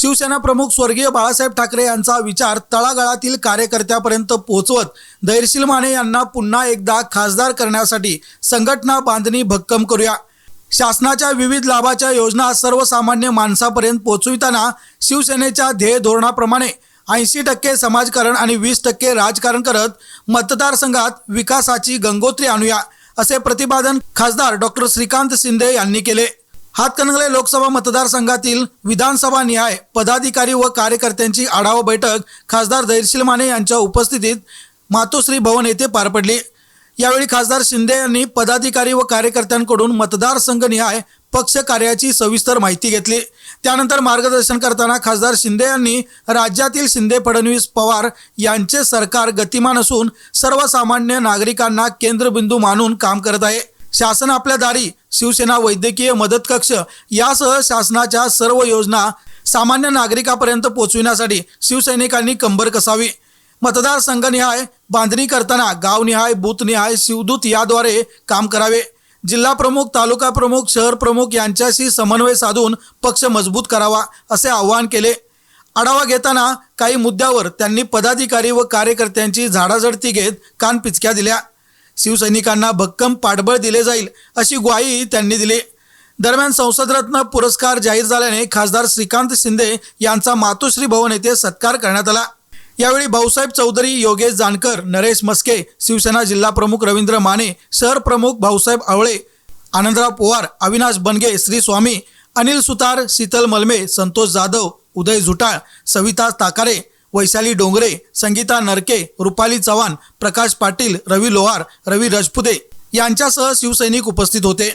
शिवसेना प्रमुख स्वर्गीय बाळासाहेब ठाकरे यांचा विचार तळागाळातील कार्यकर्त्यापर्यंत पोहोचवत धैर्यशील माने यांना पुन्हा एकदा खासदार करण्यासाठी संघटना बांधणी भक्कम करूया. शासनाच्या विविध लाभाच्या योजना सर्वसामान्य माणसापर्यंत पोहोचविताना शिवसेनेच्या ध्येय धोरणाप्रमाणे ऐंशी टक्के समाजकारण आणि वीस टक्के राजकारण करत मतदारसंघात विकासाची गंगोत्री आणूया असे प्रतिपादन खासदार डॉक्टर श्रीकांत शिंदे यांनी केले. हातकणंगले लोकसभा मतदारसंघातील विधानसभा निहाय पदाधिकारी व कार्यकर्त्यांची आढावा बैठक खासदार धैर्यशील माने यांच्या उपस्थितीत मातोश्री भवन येथे पार पडली. यावेळी खासदार शिंदे यांनी पदाधिकारी व कार्यकर्त्यांकडून मतदारसंघ निहाय पक्ष कार्याची सविस्तर माहिती घेतली. त्यानंतर मार्गदर्शन करताना खासदार शिंदे यांनी राज्यातील शिंदे फडणवीस पवार यांचे सरकार गतिमान असून सर्वसामान्य नागरिकांना केंद्रबिंदू मानून काम करत आहे. शासन आपल्या दारी शिवसेना वैद्यकीय मदत कक्ष यासह शासनाच्या सर्व योजना सामान्य नागरिकापर्यंत पोहोचविण्यासाठी शिवसैनिकांनी कंबर कसावी. मतदारसंघनिहाय बांधणी करताना गावनिहाय बूथनिहाय शिवदूत याद्वारे काम करावे. जिल्हा प्रमुख तालुका प्रमुख शहर प्रमुख यांच्याशी समन्वय साधून पक्ष मजबूत करावा असे आवाहन केले. आढावा घेताना काही मुद्द्यावर त्यांनी पदाधिकारी व कार्यकर्त्यांची झाडाझडती घेत कानपिचक्या दिल्या. शिवसैनिकांना भक्कम पाठबळ दिले जाईल अशी ग्वाही त्यांनी दिली. दरम्यान संसदरत्न पुरस्कार जाहीर झाल्याने खासदार श्रीकांत शिंदे यांचा मातोश्री भवन येथे सत्कार करण्यात आला. यावेळी भाऊसाहेब चौधरी योगेश जानकर नरेश मस्के शिवसेना जिल्हा प्रमुख रवींद्र माने शहर प्रमुख भाऊसाहेब आवळे आनंदराव पवार अविनाश बनगे श्री स्वामी अनिल सुतार शीतल मलमे संतोष जाधव उदय झुटाळ सविता ताकारे वैशाली डोंगरे संगीता नरके रुपाली चव्हाण प्रकाश पाटील रवी लोहार रवी रजपुते यांच्यासह शिवसैनिक उपस्थित होते.